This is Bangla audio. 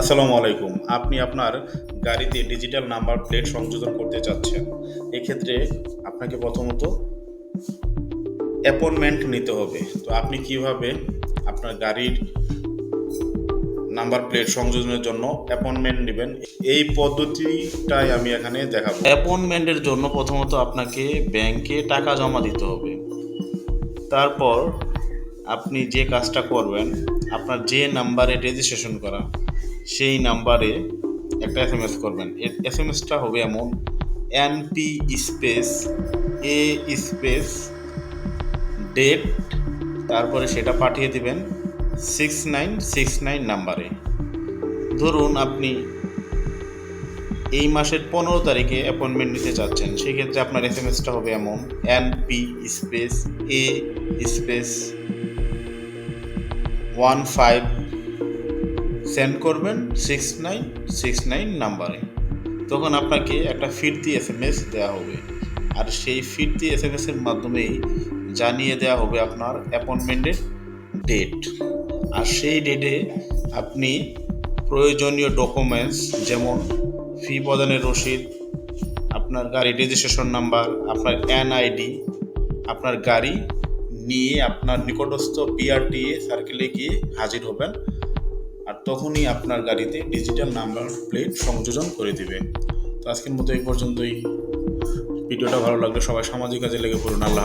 আসসালামু আলাইকুম। আপনি আপনার গাড়িতে ডিজিটাল নাম্বার প্লেট সংযোজন করতে চাচ্ছেন, এক্ষেত্রে আপনাকে প্রথমত অ্যাপয়েন্টমেন্ট নিতে হবে। তো আপনি কীভাবে আপনার গাড়ির নাম্বার প্লেট সংযোজনের জন্য অ্যাপয়েন্টমেন্ট নেবেন, এই পদ্ধতিটাই আমি এখানে দেখাবো। অ্যাপয়েন্টমেন্টের জন্য প্রথমত আপনাকে ব্যাংকে টাকা জমা দিতে হবে। তারপর আপনি যে কাজটা করবেন, আপনার যে নাম্বারে রেজিস্ট্রেশন করা সেই নাম্বারে একটা এস এম এস করবেন। এস এম এসটা হবে এমন NP space A space date তারপরে সেটা পাঠিয়ে দিবেন সিক্স নাইন সিক্স নাইন নাম্বারে। ধরুন আপনি এই মাসের পনেরো তারিখে অ্যাপয়েন্টমেন্ট নিতে চাচ্ছেন, সেক্ষেত্রে আপনার এস এম এসটা হবে এমন NP space A space one five send করবেন সিক্স নাইন সিক্স নাইন নাম্বারে। তখন আপনাকে একটা ফিরতি এস এম এস দেওয়া হবে। আর সেই ফিরতি এস এম এসের মাধ্যমেই জানিয়ে দেওয়া হবে আপনার অ্যাপয়েন্টমেন্টের ডেট আর সেই ডেটে আপনি প্রয়োজনীয় ডকুমেন্টস যেমন ফি প্রদানের রসিদ, আপনার গাড়ি রেজিস্ট্রেশন নাম্বার আপনার এনআইডি আপনার গাড়ি নিয়ে আপনার নিকটস্থ বিআরটিএ সার্কেলে গিয়ে হাজির হবেন। তখনই আপনার গাড়িতে ডিজিটাল নাম্বার প্লেট সংযোজন করে দিবে। তো আজকের মতো এই পর্যন্তই। ভিডিওটা ভালো লাগলে সবাই সামাজিক কাজে লেগে পড়ুন। আল্লাহ